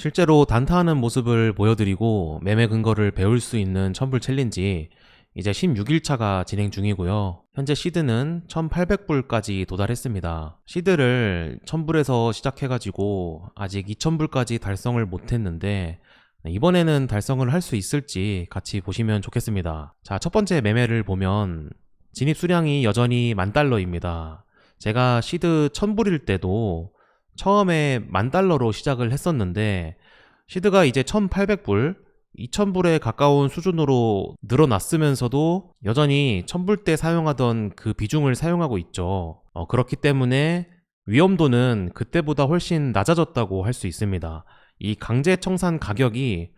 실제로 단타하는 모습을 보여드리고 매매 근거를 배울 수 있는 첨불 챌린지 이제 16일차가 진행 중이고요. 현재 시드는 1800불까지 도달했습니다. 시드를 1000불에서 시작해가지고 아직 2000불까지 달성을 못했는데 이번에는 달성을 할 수 있을지 같이 보시면 좋겠습니다. 자, 첫 번째 매매를 보면 진입 수량이 여전히 만 달러입니다. 제가 시드 1000불일 때도 처음에 만 달러로 시작을 했었는데 시드가 이제 1800불, 2000불에 가까운 수준으로 늘어났으면서도 여전히 1000불 때 사용하던 그 비중을 사용하고 있죠. 어, 그렇기 때문에 위험도는 그때보다 훨씬 낮아졌다고 할 수 있습니다. 이 강제 청산 가격이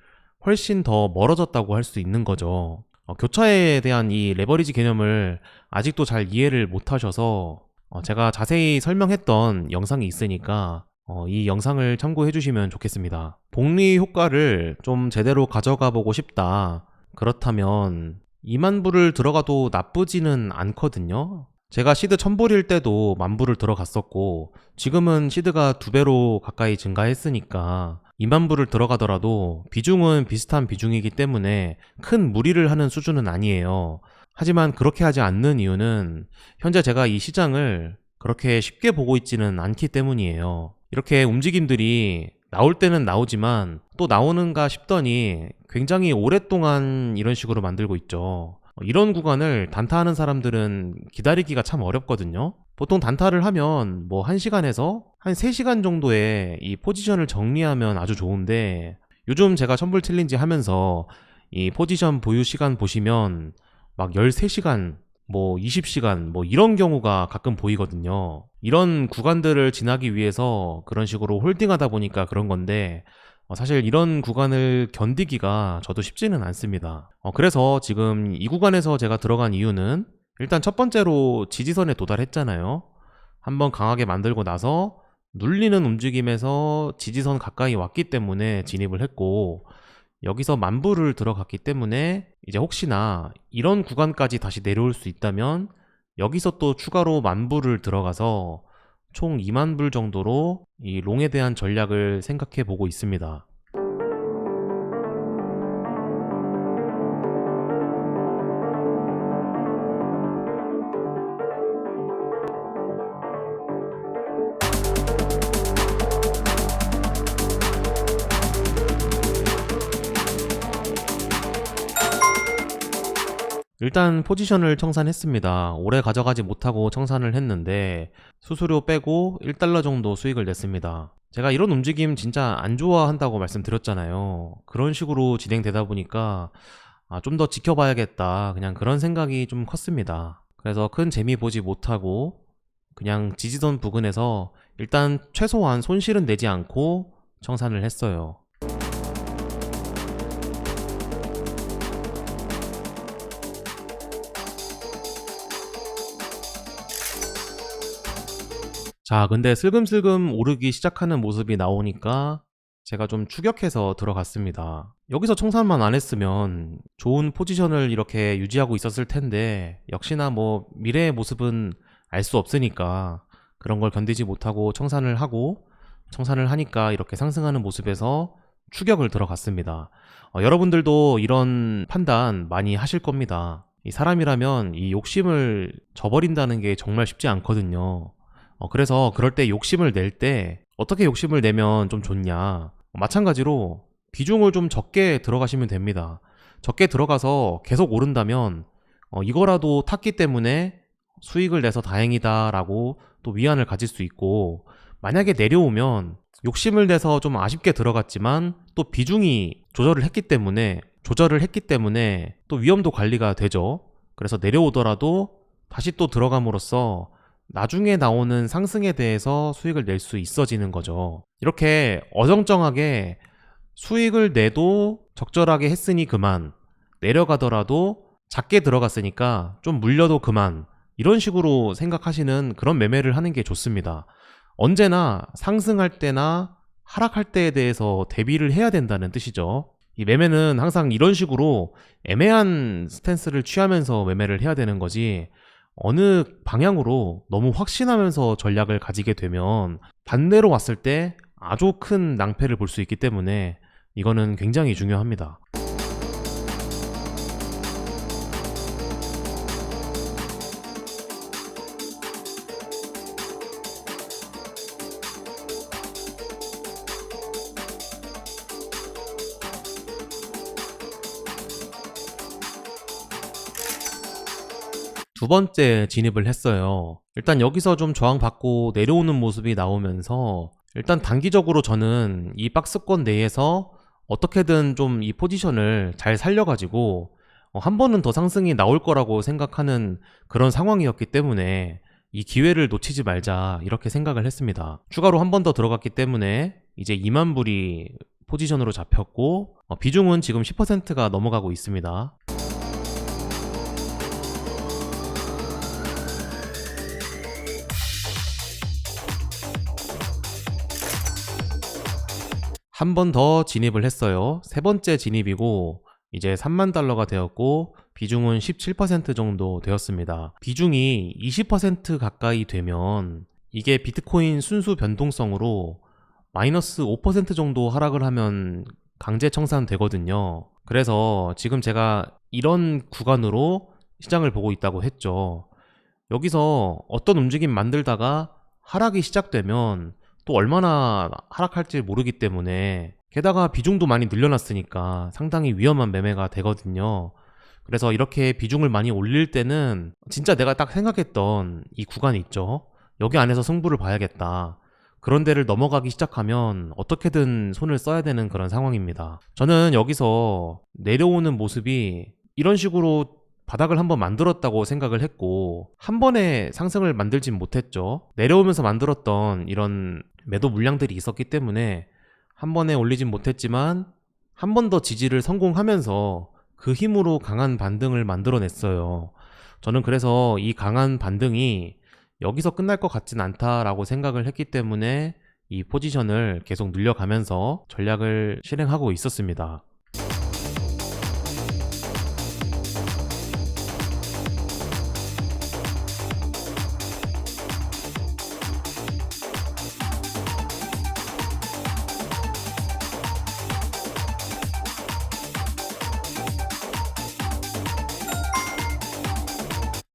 훨씬 더 멀어졌다고 할 수 있는 거죠. 어, 교차에 대한 이 레버리지 개념을 아직도 잘 이해를 못 하셔서 어, 제가 자세히 설명했던 영상이 있으니까 어, 이 영상을 참고해 주시면 좋겠습니다. 복리 효과를 좀 제대로 가져가 보고 싶다. 그렇다면 2만 불을 들어가도 나쁘지는 않거든요. 제가 시드 1000불일 때도 만 불을 들어갔었고 지금은 시드가 두 배로 가까이 증가했으니까 2만 불을 들어가더라도 비중은 비슷한 비중이기 때문에 큰 무리를 하는 수준은 아니에요. 하지만 그렇게 하지 않는 이유는 현재 제가 이 시장을 그렇게 쉽게 보고 있지는 않기 때문이에요. 이렇게 움직임들이 나올 때는 나오지만 또 나오는가 싶더니 굉장히 오랫동안 이런 식으로 만들고 있죠. 이런 구간을 단타하는 사람들은 기다리기가 참 어렵거든요. 보통 단타를 하면 뭐 1시간에서 한 3시간 정도의 이 포지션을 정리하면 아주 좋은데 요즘 제가 첨불 챌린지 하면서 이 포지션 보유 시간 보시면 막 13시간, 뭐 20시간, 뭐 이런 경우가 가끔 보이거든요. 이런 구간들을 지나기 위해서 그런 식으로 홀딩하다 보니까 그런 건데 어, 사실 이런 구간을 견디기가 저도 쉽지는 않습니다. 어, 그래서 지금 이 구간에서 제가 들어간 이유는 일단 첫 번째로 지지선에 도달했잖아요. 한번 강하게 만들고 나서 눌리는 움직임에서 지지선 가까이 왔기 때문에 진입을 했고 여기서 만불을 들어갔기 때문에 이제 혹시나 이런 구간까지 다시 내려올 수 있다면 여기서 또 추가로 만불을 들어가서 총 2만 불 정도로 이 롱에 대한 전략을 생각해 보고 있습니다. 일단 포지션을 청산했습니다. 오래 가져가지 못하고 청산을 했는데 수수료 빼고 1달러 정도 수익을 냈습니다. 제가 이런 움직임 진짜 안 좋아한다고 말씀드렸잖아요. 그런 식으로 진행되다 보니까 아, 좀 더 지켜봐야겠다. 그냥 그런 생각이 좀 컸습니다. 그래서 큰 재미 보지 못하고 그냥 지지선 부근에서 일단 최소한 손실은 내지 않고 청산을 했어요. 자, 근데 슬금슬금 오르기 시작하는 모습이 나오니까 제가 좀 추격해서 들어갔습니다. 여기서 청산만 안 했으면 좋은 포지션을 이렇게 유지하고 있었을 텐데 역시나 뭐 미래의 모습은 알 수 없으니까 그런 걸 견디지 못하고 청산을 하고 청산을 하니까 이렇게 상승하는 모습에서 추격을 들어갔습니다. 어, 여러분들도 이런 판단 많이 하실 겁니다. 이 사람이라면 이 욕심을 저버린다는 게 정말 쉽지 않거든요. 어, 그래서 그럴 때 욕심을 낼 때 어떻게 욕심을 내면 좀 좋냐. 어, 마찬가지로 비중을 좀 적게 들어가시면 됩니다. 적게 들어가서 계속 오른다면 어, 이거라도 탔기 때문에 수익을 내서 다행이다라고 또 위안을 가질 수 있고 만약에 내려오면 욕심을 내서 좀 아쉽게 들어갔지만 또 비중이 조절을 했기 때문에 조절을 했기 때문에 또 위험도 관리가 되죠. 그래서 내려오더라도 다시 또 들어감으로써 나중에 나오는 상승에 대해서 수익을 낼 수 있어지는 거죠. 이렇게 어정쩡하게 수익을 내도 적절하게 했으니 그만, 내려가더라도 작게 들어갔으니까 좀 물려도 그만, 이런 식으로 생각하시는 그런 매매를 하는 게 좋습니다. 언제나 상승할 때나 하락할 때에 대해서 대비를 해야 된다는 뜻이죠. 이 매매는 항상 이런 식으로 애매한 스탠스를 취하면서 매매를 해야 되는 거지, 어느 방향으로 너무 확신하면서 전략을 가지게 되면 반대로 왔을 때 아주 큰 낭패를 볼 수 있기 때문에 이거는 굉장히 중요합니다. 두 번째 진입을 했어요. 일단 여기서 좀 저항받고 내려오는 모습이 나오면서 일단 단기적으로 저는 이 박스권 내에서 어떻게든 좀 이 포지션을 잘 살려가지고 어, 한 번은 더 상승이 나올 거라고 생각하는 그런 상황이었기 때문에 이 기회를 놓치지 말자 이렇게 생각을 했습니다. 추가로 한 번 더 들어갔기 때문에 이제 2만 불이 포지션으로 잡혔고 어, 비중은 지금 10%가 넘어가고 있습니다. 한 번 더 진입을 했어요. 세 번째 진입이고 이제 3만 달러가 되었고 비중은 17% 정도 되었습니다. 비중이 20% 가까이 되면 이게 비트코인 순수 변동성으로 마이너스 5% 정도 하락을 하면 강제 청산 되거든요. 그래서 지금 제가 이런 구간으로 시장을 보고 있다고 했죠. 여기서 어떤 움직임 만들다가 하락이 시작되면 또 얼마나 하락할지 모르기 때문에 게다가 비중도 많이 늘려놨으니까 상당히 위험한 매매가 되거든요. 그래서 이렇게 비중을 많이 올릴 때는 진짜 내가 딱 생각했던 이 구간이 있죠. 여기 안에서 승부를 봐야겠다. 그런 데를 넘어가기 시작하면 어떻게든 손을 써야 되는 그런 상황입니다. 저는 여기서 내려오는 모습이 이런 식으로 바닥을 한번 만들었다고 생각을 했고 한 번에 상승을 만들진 못했죠. 내려오면서 만들었던 이런 매도 물량들이 있었기 때문에 한 번에 올리진 못했지만 한 번 더 지지를 성공하면서 그 힘으로 강한 반등을 만들어냈어요. 저는 그래서 이 강한 반등이 여기서 끝날 것 같진 않다라고 생각을 했기 때문에 이 포지션을 계속 늘려가면서 전략을 실행하고 있었습니다.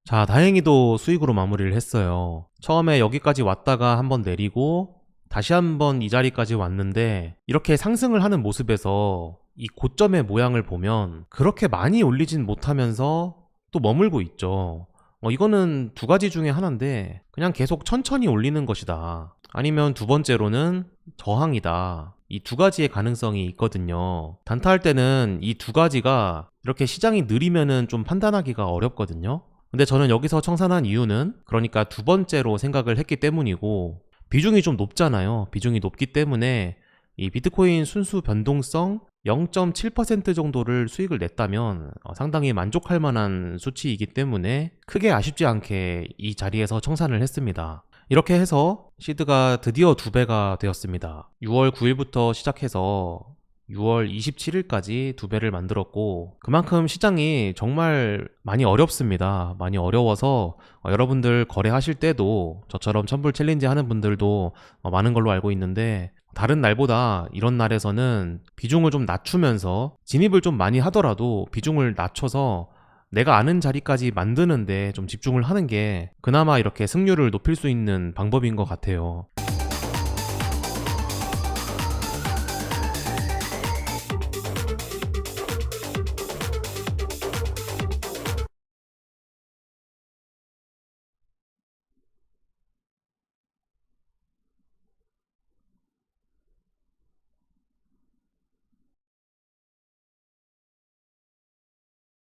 자, 다행히도 수익으로 마무리를 했어요. 처음에 여기까지 왔다가 한번 내리고 다시 한번 이 자리까지 왔는데 이렇게 상승을 하는 모습에서 이 고점의 모양을 보면 그렇게 많이 올리진 못하면서 또 머물고 있죠. 어, 이거는 두 가지 중에 하나인데 그냥 계속 천천히 올리는 것이다. 아니면 두 번째로는 저항이다. 이 두 가지의 가능성이 있거든요. 단타할 때는 이 두 가지가 이렇게 시장이 느리면은 좀 판단하기가 어렵거든요. 근데 저는 여기서 청산한 이유는 그러니까 두 번째로 생각을 했기 때문이고 비중이 좀 높잖아요. 비중이 높기 때문에 이 비트코인 순수 변동성 0.7% 정도를 수익을 냈다면 어, 상당히 만족할 만한 수치이기 때문에 크게 아쉽지 않게 이 자리에서 청산을 했습니다. 이렇게 해서 시드가 드디어 두 배가 되었습니다. 6월 9일부터 시작해서 6월 27일까지 두 배를 만들었고 그만큼 시장이 정말 많이 어렵습니다. 많이 어려워서 어, 여러분들 거래하실 때도 저처럼 첨불 챌린지 하는 분들도 어, 많은 걸로 알고 있는데 다른 날보다 이런 날에서는 비중을 좀 낮추면서 진입을 좀 많이 하더라도 비중을 낮춰서 내가 아는 자리까지 만드는데 좀 집중을 하는 게 그나마 이렇게 승률을 높일 수 있는 방법인 것 같아요.